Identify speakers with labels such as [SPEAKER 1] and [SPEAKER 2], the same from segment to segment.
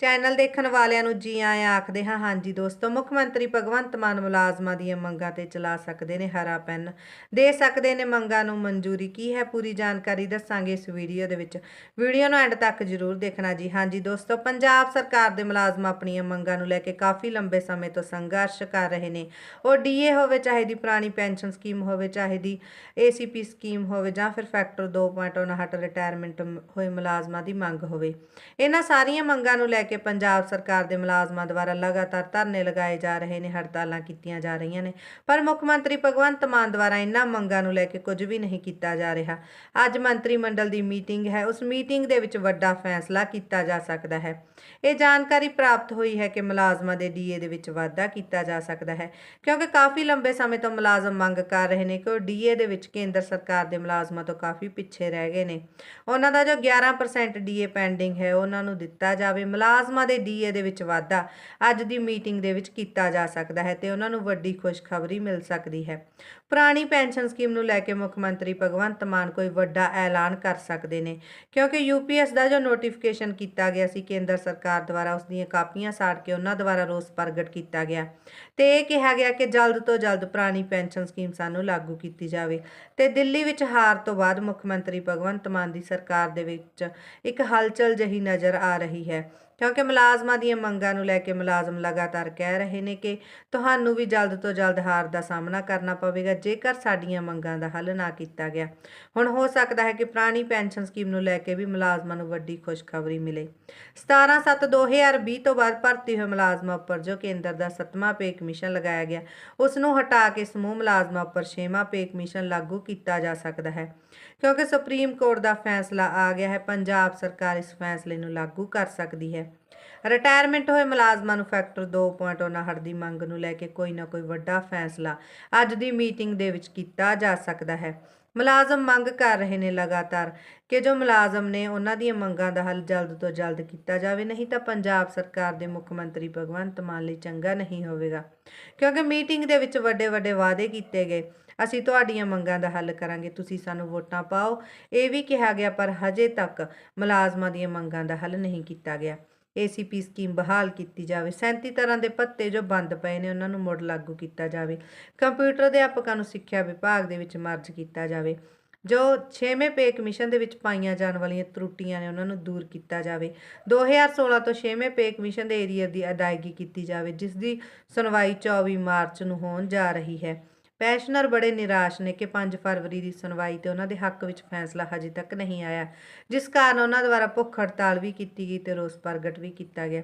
[SPEAKER 1] Channel ਦੇਖਣ ਵਾਲਿਆਂ ਨੂੰ ਜੀ ਆਇਆਂ ਆਖਦੇ ਹਾਂ, ਹਾਂਜੀ ਦੋਸਤੋ, ਮੁੱਖ ਮੰਤਰੀ ਭਗਵੰਤ ਮਾਨ ਮੁਲਾਜ਼ਮਾਂ ਦੀਆਂ ਮੰਗਾਂ ਤੇ ਚਲਾ ਸਕਦੇ ਨੇ ਹਰਾ ਪੈਨ। ਦੇ ਸਕਦੇ ਨੇ ਮੰਗਾਂ ਨੂੰ ਮਨਜ਼ੂਰੀ ਕੀ ਹੈ? ਪੂਰੀ ਜਾਣਕਾਰੀ ਦੱਸਾਂਗੇ ਇਸ ਵੀਡੀਓ ਦੇ ਵਿੱਚ। ਵੀਡੀਓ ਨੂੰ ਐਂਡ ਤੱਕ ਜ਼ਰੂਰ ਦੇਖਣਾ ਜੀ। ਹਾਂਜੀ ਦੋਸਤੋ, ਪੰਜਾਬ ਸਰਕਾਰ ਦੇ ਮੁਲਾਜ਼ਮ ਆਪਣੀਆਂ ਮੰਗਾਂ ਨੂੰ ਲੈ ਕੇ ਕਾਫੀ ਲੰਬੇ ਸਮੇਂ ਤੋਂ ਸੰਘਰਸ਼ ਕਰ ਰਹੇ ਨੇ। ਉਹ ਡੀਏ ਹੋਵੇ, ਚਾਹੇ ਦੀ ਪੁਰਾਣੀ ਪੈਨਸ਼ਨ ਸਕੀਮ ਹੋਵੇ, ਚਾਹੇ ਦੀ ਏਸੀਪੀ ਸਕੀਮ ਹੋਵੇ ਜਾਂ ਫਿਰ ਫੈਕਟਰ 2.59 ਰਿਟਾਇਰਮੈਂਟ ਹੋਏ ਮੁਲਾਜ਼ਮਾਂ ਦੀ ਮੰਗ ਹੋਵੇ। ਇਹਨਾਂ ਸਾਰੀਆਂ ਮੰਗਾਂ ਨੂੰ ਲੈ ਕੇ ਪੰਜਾਬ ਸਰਕਾਰ ਦੇ ਮੁਲਾਜ਼ਮਾਂ ਦੁਆਰਾ ਲਗਾਤਾਰ ਧਰਨੇ ਲਗਾਏ ਜਾ ਰਹੇ ਨੇ, ਹੜਤਾਲਾਂ ਕੀਤੀਆਂ ਜਾ ਰਹੀਆਂ ਨੇ। ਪਰ ਮੁੱਖ ਮੰਤਰੀ ਭਗਵੰਤ ਮਾਨ ਦੁਆਰਾ ਇਹਨਾਂ ਮੰਗਾਂ ਨੂੰ ਲੈ ਕੇ ਕੁਝ ਵੀ ਨਹੀਂ ਕੀਤਾ ਜਾ ਰਿਹਾ। ਅੱਜ ਮੰਤਰੀ ਮੰਡਲ ਦੀ ਮੀਟਿੰਗ ਹੈ। ਉਸ ਮੀਟਿੰਗ ਦੇ ਵਿੱਚ ਵੱਡਾ ਫੈਸਲਾ ਕੀਤਾ ਜਾ ਸਕਦਾ ਹੈ। ਇਹ ਜਾਣਕਾਰੀ ਪ੍ਰਾਪਤ ਹੋਈ ਹੈ ਕਿ ਮੁਲਾਜ਼ਮਾਂ ਦੇ ਡੀਏ ਦੇ ਵਿੱਚ ਵਾਧਾ ਕੀਤਾ ਜਾ ਸਕਦਾ ਹੈ। ਕਿਉਂਕਿ ਕਾਫੀ ਲੰਬੇ ਸਮੇਂ ਤੋਂ ਮੁਲਾਜ਼ਮ ਮੰਗ ਕਰ ਰਹੇ ਨੇ ਕਿ ਉਹ ਡੀਏ ਦੇ ਵਿੱਚ ਕੇਂਦਰ ਸਰਕਾਰ ਦੇ ਮੁਲਾਜ਼ਮਾਂ ਤੋਂ ਕਾਫੀ ਪਿੱਛੇ ਰਹਿ ਗਏ ਨੇ। ਉਹਨਾਂ ਦਾ ਜੋ 11% ਡੀਏ ਪੈਂਡਿੰਗ ਹੈ, ਉਹਨਾਂ ਨੂੰ ਦਿੱਤਾ ਜਾਵੇ ਮੁਲਾਜ਼ਮਾਂ ਦੇ ਡੀਏ ਦੇ ਵਿੱਚ ਵਾਧਾ ਅੱਜ ਦੀ ਮੀਟਿੰਗ ਦੇ ਵਿੱਚ ਕੀਤਾ ਜਾ ਸਕਦਾ ਹੈ ਤੇ ਉਹਨਾਂ ਨੂੰ ਵੱਡੀ ਖੁਸ਼ਖਬਰੀ ਮਿਲ ਸਕਦੀ ਹੈ। ਪੁਰਾਣੀ ਪੈਨਸ਼ਨ ਸਕੀਮ ਨੂੰ ਲੈ ਕੇ ਮੁੱਖ ਮੰਤਰੀ ਭਗਵੰਤ ਮਾਨ ਕੋਈ ਵੱਡਾ ਐਲਾਨ ਕਰ ਸਕਦੇ ਨੇ, ਕਿਉਂਕਿ ਯੂਪੀਐਸ ਦਾ ਜੋ ਨੋਟੀਫਿਕੇਸ਼ਨ ਕੀਤਾ ਗਿਆ ਸੀ, ਕੇਂਦਰ ਸਰਕਾਰ ਦੁਆਰਾ ਉਸ ਦੀਆਂ ਕਾਪੀਆਂ ਸਾੜ ਕੇ ਉਹਨਾਂ ਦੁਆਰਾ ਰੋਸ ਪ੍ਰਗਟ ਕੀਤਾ ਗਿਆ ਤੇ ਇਹ ਕਿਹਾ ਗਿਆ ਕਿ ਜਲਦ ਤੋਂ ਜਲਦ ਪੁਰਾਣੀ ਪੈਨਸ਼ਨ ਸਕੀਮ ਸਾਨੂੰ ਲਾਗੂ ਕੀਤੀ ਜਾਵੇ ਤੇ ਦਿੱਲੀ ਵਿੱਚ ਹਾਰ ਤੋਂ ਬਾਅਦ ਮੁੱਖ ਮੰਤਰੀ ਭਗਵੰਤ ਮਾਨ ਦੀ ਸਰਕਾਰ ਦੇ ਵਿੱਚ ਇੱਕ ਹਲਚਲ ਜਹੀ ਨਜ਼ਰ ਆ ਰਹੀ ਹੈ। ਕਿਉਂਕਿ ਮੁਲਾਜ਼ਮਾਂ ਦੀਆਂ ਮੰਗਾਂ ਨੂੰ ਲੈ ਕੇ ਮੁਲਾਜ਼ਮ ਲਗਾਤਾਰ ਕਹਿ ਰਹੇ ਨੇ ਕਿ ਤੁਹਾਨੂੰ ਵੀ ਜਲਦ ਤੋਂ ਜਲਦ ਹਾਰ ਦਾ ਸਾਹਮਣਾ ਕਰਨਾ ਪਵੇਗਾ, ਜੇਕਰ ਸਾਡੀਆਂ ਮੰਗਾਂ ਦਾ ਹੱਲ ਨਾ ਕੀਤਾ ਗਿਆ। ਹੁਣ ਹੋ ਸਕਦਾ ਹੈ ਕਿ ਪੁਰਾਣੀ ਪੈਨਸ਼ਨ ਸਕੀਮ ਨੂੰ ਲੈ ਕੇ ਵੀ ਮੁਲਾਜ਼ਮਾਂ ਨੂੰ ਵੱਡੀ ਖੁਸ਼ਖਬਰੀ ਮਿਲੇ। 17/7/2020 ਤੋਂ ਬਾਅਦ ਭਰਤੀ ਹੋਏ ਮੁਲਾਜ਼ਮਾਂ ਉੱਪਰ ਜੋ ਕੇਂਦਰ ਦਾ 7ਵਾਂ ਪੇ ਕਮਿਸ਼ਨ ਲਗਾਇਆ ਗਿਆ, ਉਸ ਨੂੰ ਹਟਾ ਕੇ ਸਮੂਹ ਮੁਲਾਜ਼ਮਾਂ ਉੱਪਰ 6ਵਾਂ ਪੇ ਕਮਿਸ਼ਨ ਲਾਗੂ ਕੀਤਾ ਜਾ ਸਕਦਾ ਹੈ। ਕਿਉਂਕਿ ਸੁਪਰੀਮ ਕੋਰਟ ਦਾ ਫੈਸਲਾ ਆ ਗਿਆ ਹੈ, ਪੰਜਾਬ ਸਰਕਾਰ ਇਸ ਫੈਸਲੇ ਨੂੰ ਲਾਗੂ ਕਰ ਸਕਦੀ ਹੈ। ਰਿਟਾਇਰਮੈਂਟ ਹੋਏ ਮੁਲਾਜ਼ਮਾਂ ਨੂੰ ਫੈਕਟਰ 2.59 ਦੀ ਮੰਗ ਨੂੰ ਲੈ ਕੇ ਕੋਈ ਨਾ ਕੋਈ ਵੱਡਾ ਫੈਸਲਾ ਅੱਜ ਦੀ ਮੀਟਿੰਗ ਦੇ ਵਿੱਚ ਕੀਤਾ ਜਾ ਸਕਦਾ ਹੈ। ਮੁਲਾਜ਼ਮ ਮੰਗ ਕਰ ਰਹੇ ਨੇ ਲਗਾਤਾਰ ਕਿ ਜੋ ਮੁਲਾਜ਼ਮ ਨੇ ਉਹਨਾਂ ਦੀਆਂ ਮੰਗਾਂ ਦਾ ਹੱਲ ਜਲਦ ਤੋਂ ਜਲਦ ਕੀਤਾ ਜਾਵੇ, ਨਹੀਂ ਤਾਂ ਪੰਜਾਬ ਸਰਕਾਰ ਦੇ ਮੁੱਖ ਮੰਤਰੀ ਭਗਵੰਤ ਮਾਨ ਲਈ ਚੰਗਾ ਨਹੀਂ ਹੋਵੇਗਾ। ਕਿਉਂਕਿ ਮੀਟਿੰਗ ਦੇ ਵਿੱਚ ਵੱਡੇ ਵੱਡੇ ਵਾਅਦੇ ਕੀਤੇ ਗਏ। ਅਸੀਂ ਤੁਹਾਡੀਆਂ ਮੰਗਾਂ ਦਾ ਹੱਲ ਕਰਾਂਗੇ, ਤੁਸੀਂ ਸਾਨੂੰ ਵੋਟਾਂ ਪਾਓ। ਇਹ ਵੀ ਕਿਹਾ ਗਿਆ, ਪਰ ਹਜੇ ਤੱਕ ਮੁਲਾਜ਼ਮਾਂ ਦੀਆਂ ਮੰਗਾਂ ਦਾ ਹੱਲ ਨਹੀਂ ਕੀਤਾ ਗਿਆ। ਏਸੀਪੀ ਸਕੀਮ ਬਹਾਲ ਕੀਤੀ ਜਾਵੇ। 37 ਤਰ੍ਹਾਂ ਦੇ ਪੱਤੇ ਜੋ ਬੰਦ ਪਏ ਨੇ, ਉਹਨਾਂ ਨੂੰ ਮੁੜ ਲਾਗੂ ਕੀਤਾ ਜਾਵੇ। ਕੰਪਿਊਟਰ ਅਧਿਆਪਕਾਂ ਨੂੰ ਸਿੱਖਿਆ ਵਿਭਾਗ ਦੇ ਵਿੱਚ ਮਰਜ ਕੀਤਾ ਜਾਵੇ। ਜੋ 6ਵੇਂ ਪੇ ਕਮਿਸ਼ਨ ਦੇ ਵਿੱਚ ਪਾਈਆਂ ਜਾਣ ਵਾਲੀਆਂ ਤਰੁੱਟੀਆਂ ਨੇ, ਉਹਨਾਂ ਨੂੰ ਦੂਰ ਕੀਤਾ ਜਾਵੇ। 2016 ਤੋਂ 6ਵੇਂ ਪੇ ਕਮਿਸ਼ਨ ਦੇ ਏਰੀਆ ਦੀ ਅਦਾਇਗੀ ਕੀਤੀ ਜਾਵੇ, ਜਿਸ ਦੀ ਸੁਣਵਾਈ 24 ਮਾਰਚ ਨੂੰ ਹੋਣ ਜਾ ਰਹੀ ਹੈ। ਪੈਸ਼ਨਰ ਬੜੇ ਨਿਰਾਸ਼ ਨੇ ਕਿ 5 ਫਰਵਰੀ ਦੀ ਸੁਣਵਾਈ ਤੇ ਉਹਨਾਂ ਦੇ ਹੱਕ ਵਿੱਚ ਫੈਸਲਾ ਹਜੇ ਤੱਕ ਨਹੀਂ ਆਇਆ, ਜਿਸ ਕਾਰਨ ਉਹਨਾਂ ਦੁਆਰਾ ਭੁੱਖ ਹੜਤਾਲ ਵੀ ਕੀਤੀ ਗਈ ਤੇ ਰੋਸ ਪ੍ਰਗਟ ਵੀ ਕੀਤਾ ਗਿਆ।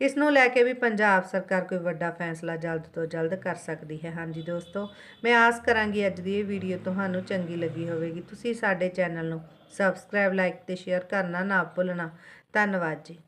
[SPEAKER 1] ਇਸ ਨੂੰ ਲੈ ਕੇ ਵੀ ਪੰਜਾਬ ਸਰਕਾਰ ਕੋਈ ਵੱਡਾ ਫੈਸਲਾ ਜਲਦ ਤੋਂ ਜਲਦ ਕਰ ਸਕਦੀ ਹੈ। ਹਾਂਜੀ ਦੋਸਤੋ, ਮੈਂ ਆਸ ਕਰਾਂਗੀ ਅੱਜ ਦੀ ਇਹ ਵੀਡੀਓ ਤੁਹਾਨੂੰ ਚੰਗੀ ਲੱਗੀ ਹੋਵੇਗੀ। ਤੁਸੀਂ ਸਾਡੇ ਚੈਨਲ ਨੂੰ ਸਬਸਕ੍ਰਾਈਬ, ਲਾਈਕ ਤੇ ਸ਼ੇਅਰ ਕਰਨਾ ਨਾ ਭੁੱਲਣਾ। ਧੰਨਵਾਦ ਜੀ।